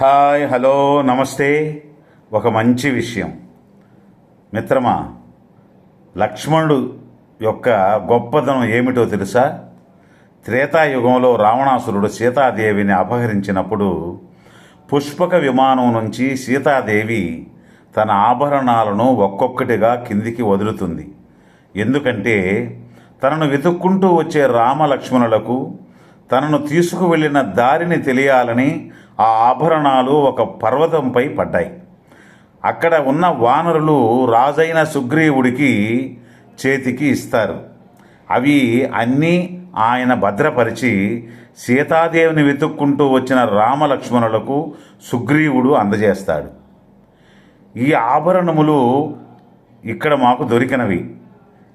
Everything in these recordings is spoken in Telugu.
హాయ్ హలో నమస్తే. ఒక మంచి విషయం. మిత్రమా లక్ష్మణుడు యొక్క గొప్పదనం ఏమిటో తెలుసా? త్రేతాయుగంలో రావణాసురుడు సీతాదేవిని అపహరించినప్పుడు పుష్పక విమానం నుంచి సీతాదేవి తన ఆభరణాలను ఒక్కొక్కటిగా కిందికి వదులుతుంది. ఎందుకంటే తనను వెతుక్కుంటూ వచ్చే రామలక్ష్మణులకు తనను తీసుకువెళ్ళిన దారిని తెలియాలని ఆ ఆభరణాలు ఒక పర్వతంపై పడ్డాయి. అక్కడ ఉన్న వానరులు రాజైన సుగ్రీవుడికి చేతికి ఇస్తారు. అవి అన్నీ ఆయన భద్రపరిచి సీతాదేవిని వెతుక్కుంటూ వచ్చిన రామలక్ష్మణులకు సుగ్రీవుడు అందజేస్తాడు. ఈ ఆభరణములు ఇక్కడ మాకు దొరికినవి.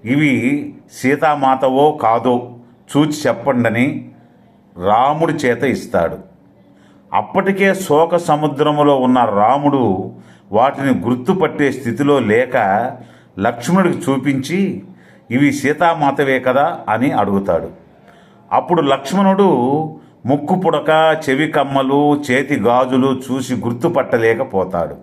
ఇవి సీతామాతవో కాదో చూచి చెప్పండని రాముడి చేత ఇస్తాడు. అప్పటికే శోక సముద్రములో ఉన్న రాముడు వాటిని గుర్తుపట్టే స్థితిలో లేక లక్ష్మణుడికి చూపించి ఇవి సీతామాతవే కదా అని అడుగుతాడు. అప్పుడు లక్ష్మణుడు ముక్కు పుడక చెవి కమ్మలు చేతి గాజులు చూసి గుర్తుపట్టలేకపోతాడు.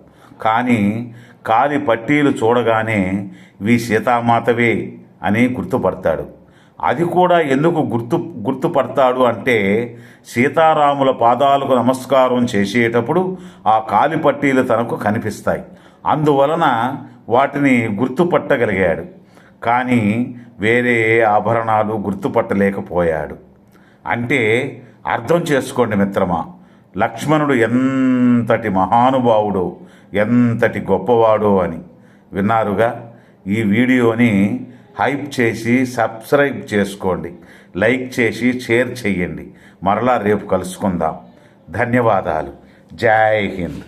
కానీ కాలి పట్టీలు చూడగానే ఇవి సీతామాతవే అని గుర్తుపడతాడు. అది కూడా ఎందుకు గుర్తు గుర్తుపడతాడు అంటే సీతారాముల పాదాలకు నమస్కారం చేసేటప్పుడు ఆ కాలి పట్టీలు తనకు కనిపిస్తాయి. అందువలన వాటిని గుర్తుపట్టగలిగాడు. కానీ వేరే ఆభరణాలు గుర్తుపట్టలేకపోయాడు. అంటే అర్థం చేసుకోండి మిత్రమా లక్ష్మణుడు ఎంతటి మహానుభావుడో ఎంతటి గొప్పవాడో అని. విన్నారుగా? ఈ వీడియోని హైప్ చేసి సబ్స్క్రైబ్ చేసుకోండి. లైక్ చేసి షేర్ చేయండి. మరలా రేపు కలుసుకుందాం. ధన్యవాదాలు. జై హింద్.